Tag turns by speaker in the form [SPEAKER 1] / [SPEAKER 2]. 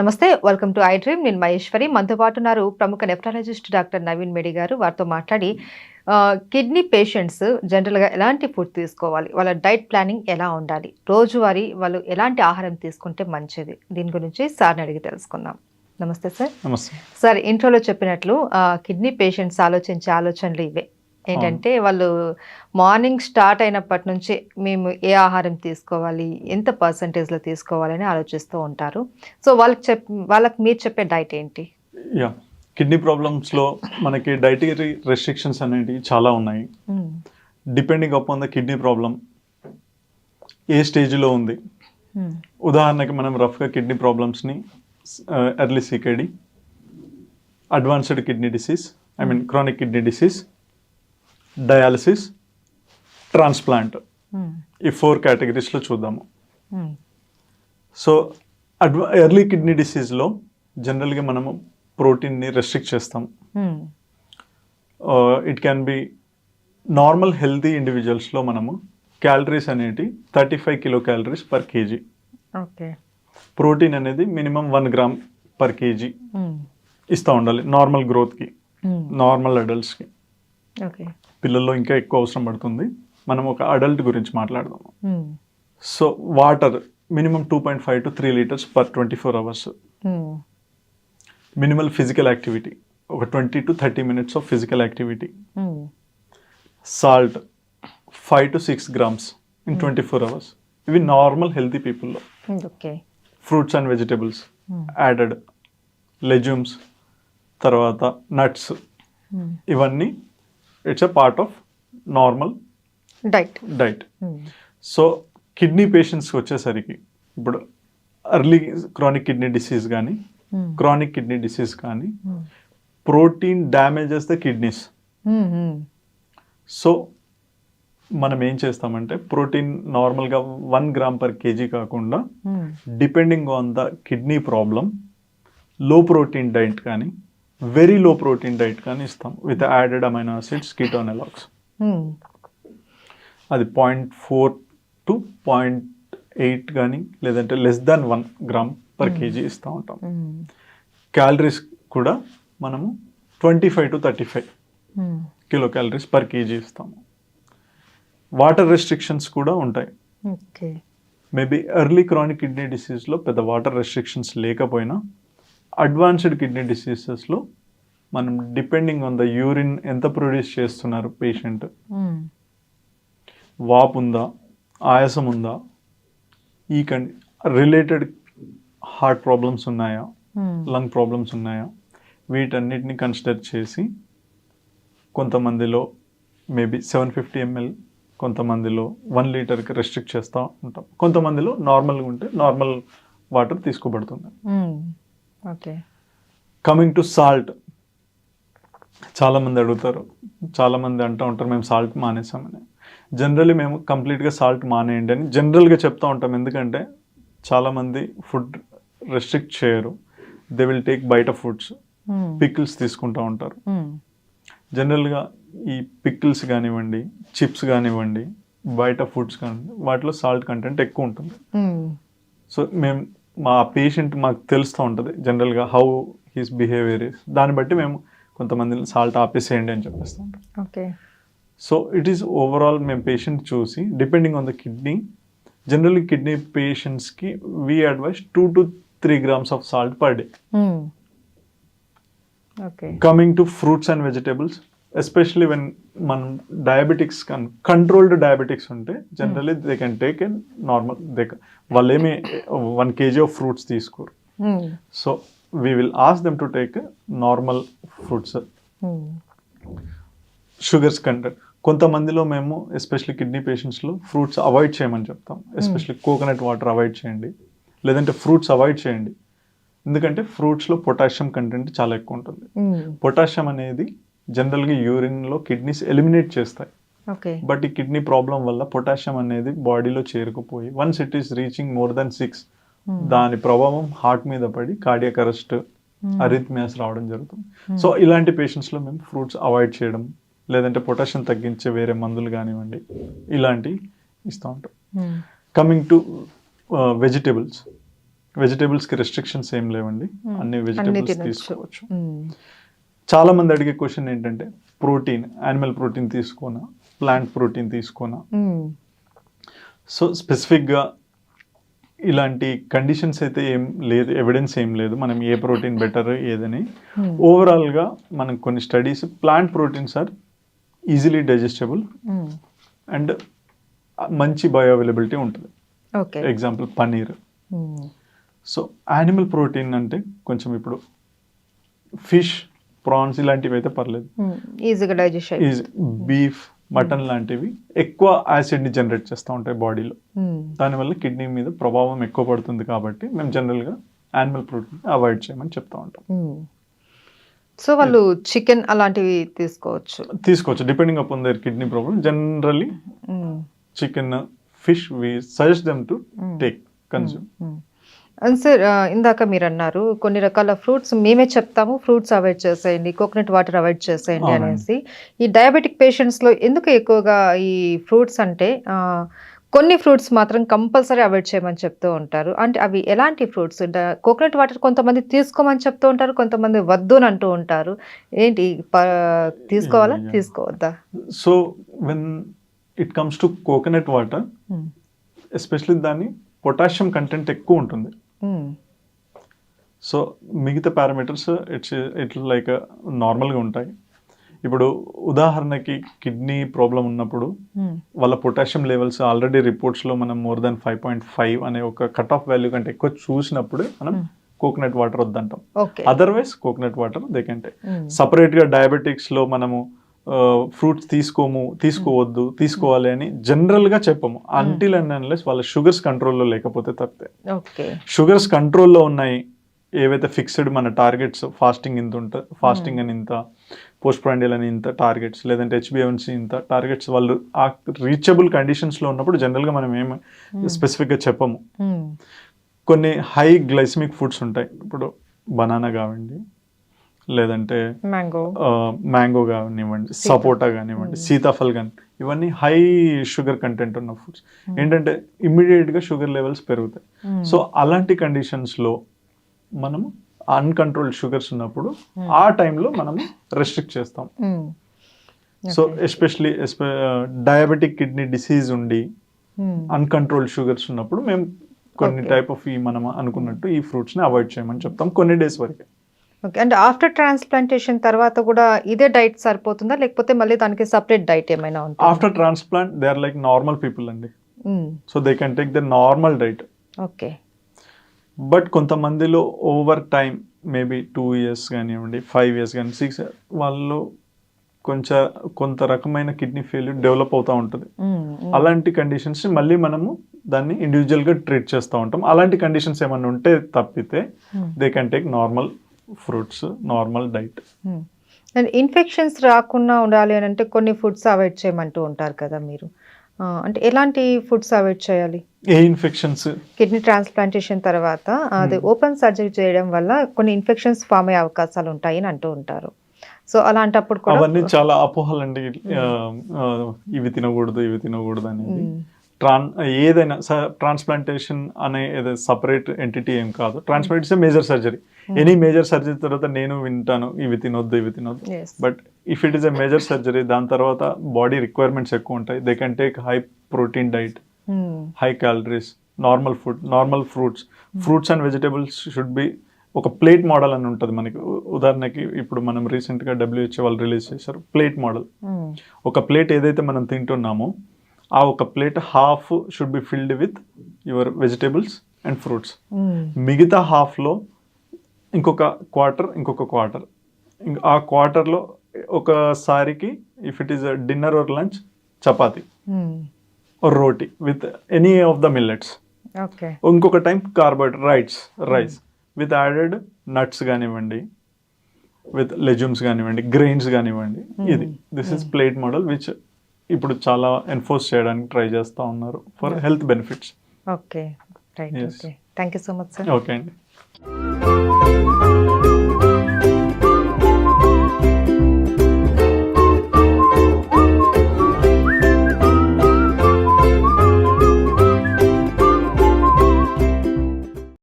[SPEAKER 1] నమస్తే welcome to I dream నేను మహేశ్వరి. మనతో పాటు ఉన్నారు ప్రముఖ నెఫ్రాలజిస్ట్ డాక్టర్ నవీన్ మెడి గారు. వారితో మాట్లాడి కిడ్నీ పేషెంట్స్ జనరల్గా ఎలాంటి ఫుడ్ తీసుకోవాలి? వాళ్ళ డైట్ ప్లానింగ్ ఎలా ఉండాలి? రోజువారీ వాళ్ళు ఎలాంటి ఆహారం తీసుకుంటే మంచిది? దీని గురించి సార్ని అడిగి తెలుసుకుందాం. నమస్తే సార్
[SPEAKER 2] నమస్తే.
[SPEAKER 1] సార్ ఇంట్రోలో చెప్పినట్లు కిడ్నీ పేషెంట్స్ ఆలోచించే ఆలోచనలు ఇవే. ఏంటంటే వాళ్ళు మార్నింగ్ స్టార్ట్ అయినప్పటి నుంచి మేము ఏ ఆహారం తీసుకోవాలి ఎంత పర్సంటేజ్లో తీసుకోవాలని ఆలోచిస్తూ ఉంటారు. సో వాళ్ళకి చెప్ వాళ్ళకి మీరు చెప్పే డైట్ ఏంటి?
[SPEAKER 2] యా కిడ్నీ ప్రాబ్లమ్స్లో మనకి డైటరీ రెస్ట్రిక్షన్స్ అనేవి చాలా ఉన్నాయి. Depending upon the kidney problem ఏ స్టేజ్లో ఉంది. ఉదాహరణకి మనం రఫ్గా కిడ్నీ ప్రాబ్లమ్స్ని early CKD advanced kidney disease I mean chronic kidney disease dialysis transplant
[SPEAKER 1] hmm.
[SPEAKER 2] ఈ ఫోర్ కేటగిరీస్లో చూద్దాము
[SPEAKER 1] మ్మ్.
[SPEAKER 2] సో అడ్వా ఎర్లీ కిడ్నీ డిసీజ్లో జనరల్గా మనము ప్రోటీన్ని రెస్ట్రిక్ట్ చేస్తాం
[SPEAKER 1] మ్మ్.
[SPEAKER 2] It can be normal healthy ఇండివిజువల్స్లో మనము క్యాలరీస్ అనేటి thirty five kilo calories per KG
[SPEAKER 1] okay
[SPEAKER 2] protein అనేది minimum one gram per KG. ఇస్తూ ఉండాలి నార్మల్ గ్రోత్కి. నార్మల్ అడల్ట్స్కి
[SPEAKER 1] ఓకే
[SPEAKER 2] పిల్లల్లో ఇంకా ఎక్కువ అవసరం పడుతుంది. మనం ఒక అడల్ట్ గురించి మాట్లాడదాము. So water minimum two point five to three litres per twenty four hours. Minimal physical activity. ఒక twenty to thirty minutes of physical activity. Salt five to six grams in twenty four hours. ఇవి normal healthy పీపుల్లో. Fruits and vegetables. Added legumes తర్వాత nuts. ఇవన్నీ it's a part of normal
[SPEAKER 1] diet
[SPEAKER 2] diet. So kidney పేషెంట్స్కి వచ్చేసరికి ఇప్పుడు early chronic kidney disease కానీ. Chronic kidney disease కానీ. Protein damages the kidneys. So మనం ఏం చేస్తామంటే ప్రోటీన్ నార్మల్గా వన్ గ్రామ్ పర్ కేజీ కాకుండా. Depending on the kidney problem low protein diet కానీ వెరీ లో ప్రోటీన్ డైట్ కానీ ఇస్తాం విత్ యాడెడ్ అమైనో ఆసిడ్స్ కీటోనెలాక్స్. అది point four to point eight కానీ లేదంటే less than one gram per KG ఇస్తూ ఉంటాం. క్యాలరీస్ కూడా మనము twenty five to thirty five. Kilo calories per KG ఇస్తాము వాటర్ రెస్ట్రిక్షన్స్ కూడా ఉంటాయి
[SPEAKER 1] okay
[SPEAKER 2] maybe early chronic kidney డిసీజ్లో పెద్ద వాటర్ రెస్ట్రిక్షన్స్ లేకపోయినా అడ్వాన్స్డ్ కిడ్నీ డిసీజెస్లో మనం డిపెండింగ్ ఆన్ ద యూరిన్ ఎంత ప్రొడ్యూస్ చేస్తున్నారు పేషెంట్
[SPEAKER 1] మ్మ్.
[SPEAKER 2] వాపు ఉందా? ఆయాసం ఉందా? ఈ కన్ రిలేటెడ్ హార్ట్ ప్రాబ్లమ్స్ ఉన్నాయా. లంగ్ ప్రాబ్లమ్స్ ఉన్నాయా? వీటన్నిటిని కన్సిడర్ చేసి కొంతమందిలో మేబీ సెవెన్ ఫిఫ్టీ ఎంఎల్ కొంతమందిలో వన్ లీటర్కి రెస్ట్రిక్ట్ చేస్తూ ఉంటాం. కొంతమందిలో నార్మల్గా ఉంటే నార్మల్ వాటర్ తీసుకోబడుతుంది.
[SPEAKER 1] ఓకే
[SPEAKER 2] కమింగ్ టు సాల్ట్ చాలామంది అడుగుతారు. చాలామంది అంటూ ఉంటారు మేము సాల్ట్ మానేసామని. జనరల్లీ మేము కంప్లీట్గా సాల్ట్ మానేయండి అని జనరల్గా చెప్తూ ఉంటాం. ఎందుకంటే చాలామంది ఫుడ్ రెస్ట్రిక్ట్ చేయరు. దే విల్ టేక్ బయట ఫుడ్స్. పికిల్స్ తీసుకుంటూ ఉంటారు. జనరల్గా ఈ పికిల్స్ కానివ్వండి చిప్స్ కానివ్వండి బయట ఫుడ్స్ కానివ్వండి వాటిలో సాల్ట్ కంటెంట్ ఎక్కువ ఉంటుంది. సో మేము మా పేషెంట్ మాకు తెలుస్తూ ఉంటుంది జనరల్గా హౌ హీస్ బిహేవియర్ ఇస్ దాన్ని బట్టి మేము కొంతమందిని సాల్ట్ ఆపేసేయండి అని చెప్పేస్తూ ఉంటాం.
[SPEAKER 1] Okay.
[SPEAKER 2] So it is overall మేము పేషెంట్ చూసి depending on the kidney generally kidney పేషెంట్స్కి we advise two to three grams of salt per day coming to fruits and vegetables especially when మనం డయాబెటిక్స్ కన్ కంట్రోల్డ్ డయాబెటిక్స్ ఉంటే generally they can take an normal they వాళ్ళు ఏమి one KG of fruits తీసుకోరు.
[SPEAKER 1] మ్మ్.
[SPEAKER 2] So we will ask them to take normal fruits. Sugars content కొంతమందిలో మేము especially kidney పేషెంట్స్లో fruits avoid చేయమని చెప్తాం. ఎస్పెషల్లీ కోకోనట్ వాటర్ అవాయిడ్ చేయండి. లేదంటే ఫ్రూట్స్ అవాయిడ్ చేయండి. ఎందుకంటే ఫ్రూట్స్లో పొటాషియం కంటెంట్ చాలా ఎక్కువ ఉంటుంది. పొటాషియం అనేది జనరల్గా యూరిన్లో కిడ్నీస్ ఎలిమినేట్ చేస్తాయి
[SPEAKER 1] ఓకే
[SPEAKER 2] బట్ ఈ కిడ్నీ ప్రాబ్లం వల్ల పొటాషియం అనేది బాడీలో చేరుకుపోయి once it is reaching more than six
[SPEAKER 1] hmm.
[SPEAKER 2] దాని ప్రభావం హార్ట్ మీద పడి కార్డియక్ అరెస్ట్
[SPEAKER 1] మ్మ్.
[SPEAKER 2] అరిథ్మియాస్ రావడం జరుగుతుంది సో ఇలాంటి పేషెంట్స్లో మేము ఫ్రూట్స్ అవాయిడ్ చేయడం లేదంటే పొటాషియం తగ్గించే వేరే మందులు కానివ్వండి ఇలాంటి ఇస్తూ ఉంటాం. కమింగ్ టు వెజిటేబుల్స్ వెజిటేబుల్స్కి రెస్ట్రిక్షన్స్ ఏం లేవండి
[SPEAKER 1] Hmm.
[SPEAKER 2] అన్ని వెజిటేబుల్స్. తీసుకోవచ్చు
[SPEAKER 1] మ్మ్.
[SPEAKER 2] చాలా మంది అడిగే క్వశ్చన్ ఏంటంటే ప్రోటీన్ యానిమల్ ప్రోటీన్ తీసుకోనా ప్లాంట్ ప్రోటీన్ తీసుకోనా. సో స్పెసిఫిక్గా ఇలాంటి కండిషన్స్ అయితే ఏం లేదు ఎవిడెన్స్ ఏం లేదు మనం ఏ ప్రోటీన్ బెటర్ ఏదని. ఓవరాల్గా మనం కొన్ని studies plant proteins are easily digestible. And మంచి బయో అవైలబిలిటీ ఉంటుంది
[SPEAKER 1] okay
[SPEAKER 2] example paneer. So animal protein అంటే కొంచెం ఇప్పుడు ఫిష్ ప్రాన్స్ ఇలాంటివి అయితే పర్లేదు.
[SPEAKER 1] ఈజీగా డైజెస్ట్
[SPEAKER 2] ఈజ్ బీఫ్ మటన్ లాంటివి ఎక్కువ యాసిడ్ని జనరేట్ చేస్తూ ఉంటాయి బాడీలో
[SPEAKER 1] మ్మ్.
[SPEAKER 2] దానివల్ల కిడ్నీ మీద ప్రభావం ఎక్కువ పడుతుంది కాబట్టి మేము జనరల్గా యానిమల్ ప్రోటీన్ అవాయిడ్ చేయమని చెప్తా ఉంటాం.
[SPEAKER 1] సో వాళ్ళు చికెన్ అలాంటివి తీసుకోవచ్చు
[SPEAKER 2] తీసుకోవచ్చు depending upon their kidney problem generally
[SPEAKER 1] hmm.
[SPEAKER 2] Chicken fish we suggest them to. Take consume.
[SPEAKER 1] And sir ఆ, ఇందాక మీరు అన్నారు కొన్ని రకాల ఫ్రూట్స్ మేమే చెప్తాము ఫ్రూట్స్ అవాయిడ్ చేసేయండి కోకోనట్ వాటర్ అవాయిడ్ చేసేయండి. అనేసి ఈ డయాబెటిక్ పేషెంట్స్లో ఎందుకు ఎక్కువగా ఈ ఫ్రూట్స్ అంటే కొన్ని ఫ్రూట్స్ మాత్రం కంపల్సరీ అవాయిడ్ చేయమని చెప్తూ ఉంటారు అంటే అవి ఎలాంటి ఫ్రూట్స్ కోకోనట్ వాటర్ కొంతమంది తీసుకోమని చెప్తూ ఉంటారు కొంతమంది వద్దు అని అంటూ ఉంటారు ఏంటి తీసుకోవాలా. తీసుకోవద్దా
[SPEAKER 2] so when it comes to coconut water. Especially దాని పొటాషియం కంటెంట్ ఎక్కువ ఉంటుంది. సో మిగతా పారామీటర్స్ ఇట్స్ ఇట్లా లైక్ నార్మల్గా ఉంటాయి ఇప్పుడు ఉదాహరణకి కిడ్నీ ప్రాబ్లం ఉన్నప్పుడు
[SPEAKER 1] మ్మ్.
[SPEAKER 2] వాళ్ళ పొటాషియం లెవెల్స్ ఆల్రెడీ రిపోర్ట్స్లో మనం more than five point five అనే ఒక కట్ ఆఫ్ వాల్యూ కంటే ఎక్కువ చూసినప్పుడే మనం
[SPEAKER 1] Hmm.
[SPEAKER 2] Coconut water వద్దంటాం otherwise coconut water they can take
[SPEAKER 1] hmm.
[SPEAKER 2] సపరేట్గా డయాబెటిక్స్లో మనము ఫ్రూట్స్ తీసుకోము తీసుకోవద్దు తీసుకోవాలి అని జనరల్గా చెప్పము. అంటిల్ అండ్ అన్లెస్ వాళ్ళ షుగర్స్ కంట్రోల్లో లేకపోతే తప్పితే. షుగర్స్ కంట్రోల్లో ఉన్నాయి ఏవైతే ఫిక్స్డ్ మన టార్గెట్స్ ఫాస్టింగ్ ఇంత ఉంటుంది ఫాస్టింగ్ అని ఇంత పోస్ట్ ప్రాండియల్ అని ఇంత టార్గెట్స్ లేదంటే హెచ్బిఎన్సి ఇంత టార్గెట్స్ వాళ్ళు ఆ రీచబుల్ కండిషన్స్లో ఉన్నప్పుడు జనరల్గా మనం ఏం స్పెసిఫిక్గా చెప్పము.
[SPEAKER 1] మ్మ్.
[SPEAKER 2] కొన్ని హై గ్లైసమిక్ ఫుడ్స్ ఉంటాయి. ఇప్పుడు బనానా కావండి లేదంటే
[SPEAKER 1] మ్యాంగో
[SPEAKER 2] మ్యాంగో కానివ్వండి సపోటా కానివ్వండి సీతాఫల్ కానీ ఇవన్నీ హై షుగర్ కంటెంట్ ఉన్న ఫుడ్స్ ఏంటంటే ఇమ్మీడియట్గా షుగర్ లెవెల్స్ పెరుగుతాయి. సో అలాంటి కండిషన్స్లో మనము అన్కంట్రోల్డ్ షుగర్స్ ఉన్నప్పుడు ఆ టైంలో మనము రెస్ట్రిక్ట్ చేస్తాం. So especially diabetic kidney disease ఉండి
[SPEAKER 1] మ్మ్.
[SPEAKER 2] అన్కంట్రోల్డ్ షుగర్స్ ఉన్నప్పుడు మేము కొన్ని. టైప్ ఆఫ్ ఈ మనం అనుకున్నట్టు ఈ ఫ్రూట్స్ని అవాయిడ్ చేయమని చెప్తాం కొన్ని డేస్ వరకు.
[SPEAKER 1] ఓకే అంటే ఆఫ్టర్ ట్రాన్స్ప్లాంటేషన్ తర్వాత కూడా ఇదే డైట్ సరిపోతుందా? లేకపోతే మళ్ళీ దానికి సపరేట్ డైట్ ఏమైనా ఉంటుందా?
[SPEAKER 2] After transplant they are like normal people అండి. So they can take the normal diet
[SPEAKER 1] okay
[SPEAKER 2] but కొంతమందిలో over time maybe two years కానివ్వండి ఫైవ్ ఇయర్స్ కానీ సిక్స్ వాళ్ళు కొంచెం కొంత రకమైన కిడ్నీ ఫెయిల్యూర్ డెవలప్ అవుతూ ఉంటుంది. అలాంటి కండిషన్స్ మళ్ళీ మనము దాన్ని ఇండివిజువల్గా ట్రీట్ చేస్తూ ఉంటాం. అలాంటి కండిషన్స్ ఏమైనా ఉంటే తప్పితే. They can take normal fruits normal diet.
[SPEAKER 1] And infections రాకుండా ఉండాలి అని అంటే కొన్ని ఫుడ్స్ అవాయిడ్ చేయమంటూ ఉంటారు కదా మీరు. అంటే ఎలాంటి ఫుడ్స్ అవాయిడ్ చేయాలి?
[SPEAKER 2] ఏ ఇన్ఫెక్షన్స్
[SPEAKER 1] కిడ్నీ ట్రాన్స్ప్లాంటేషన్ తర్వాత అది ఓపెన్ సర్జరీ చేయడం వల్ల కొన్ని ఇన్ఫెక్షన్స్ ఫామ్ అయ్యే అవకాశాలు ఉంటాయి అని అంటూ ఉంటారు. సో అలాంటప్పుడు కూడా
[SPEAKER 2] అవన్నీ చాలా అపోహలండి. ఆ, ఆ, ఇవి తినకూడదు ఇవి తినకూడదు అనేది.
[SPEAKER 1] మ్మ్.
[SPEAKER 2] ట్రాన్ ఏదైనా ట్రాన్స్ప్లాంటేషన్ అనే ఏదో సపరేట్ ఎంటిటీ ఏం కాదు. Transplantation major surgery. Any major surgery తర్వాత నేను వింటాను ఇవి తినొద్దు ఇవి తినొద్దు. But if it is a major surgery దాని తర్వాత బాడీ రిక్వైర్మెంట్స్ ఎక్కువ ఉంటాయి. They can take high protein diet. High calories normal food normal fruits fruits and vegetables should be ఒక ప్లేట్ మోడల్ అని ఉంటుంది మనకి. ఉదాహరణకి ఇప్పుడు మనం రీసెంట్గా డబ్ల్యూహెచ్ఓ వాళ్ళు రిలీజ్ చేశారు. Plate model
[SPEAKER 1] hmm.
[SPEAKER 2] ఒక ప్లేట్ ఏదైతే మనం తింటున్నామో ఆ ఒక plate half should be filled with your vegetables and fruits. మిగతా హాఫ్లో ఇంకొక క్వార్టర్ ఇంకొక క్వార్టర్ ఆ క్వార్టర్లో ఒకసారికి if it is dinner or lunch chapati. Or roti with any of the millets ఇంకొక time carbohydrate rights rice with added nuts కానివ్వండి with legumes కానివ్వండి గ్రెయిన్స్ కానివ్వండి ఇది. This is plate model which ఇప్పుడు చాలా ఎన్ఫోర్స్ చేయడానికి ట్రై చేస్తూ ఉన్నారు for health benefits
[SPEAKER 1] okay right
[SPEAKER 2] Yes.
[SPEAKER 1] Okay thank you so much sir
[SPEAKER 2] okay అండి.